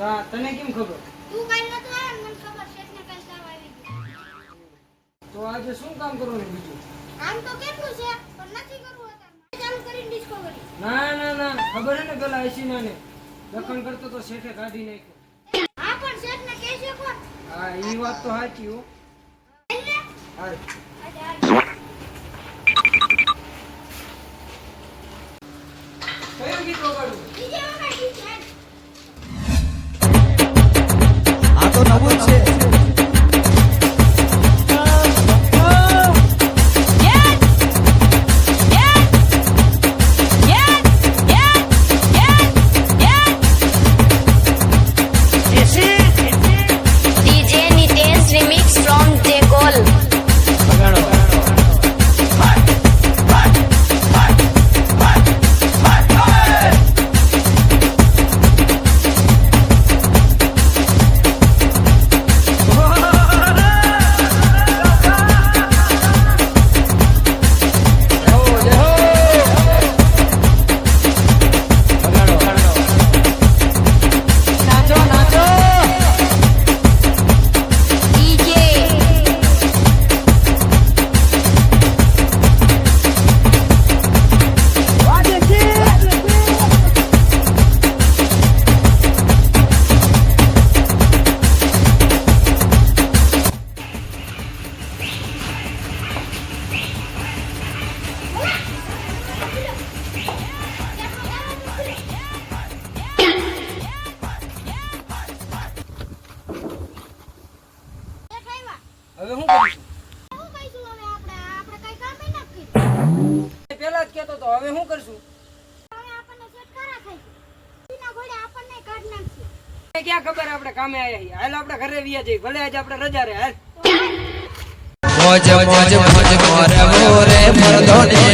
આ તને કેમ ખબર? તું કાલ નતો આવ્યો મને ખબર છે ને પૈસા આવી તો આજે શું કામ કરવાનું બીજું? કામ તો કેટલું છે પણ નથી કરવું હતા ચાલુ કરીને ડિસ્કવરી ના ના ના ખબર હે ને પેલા એસી ને દખણ કરતો તો શેઠે કાઢી નાખ્યો. હા પણ શેઠને કહેશે કોણ હા એ વાત તો સાચી હો. હાલ. કયું ગીત વગાડું બીજે વગાડી તો નવું જ છે હવે શું કરીશું શું કહીશું હવે આપણે આપણે કઈ કામ ય નથી કર્યું પેલા જ કેતો તો હવે શું કરશું ક્યાં ખબર આપણે કામે આયા હાલ આપણે ઘરે વ્યા જઈએ ભલે આજે આપણે રજા રે હાલ મોજ મોજ મોજ મોરે મોરે મરદોની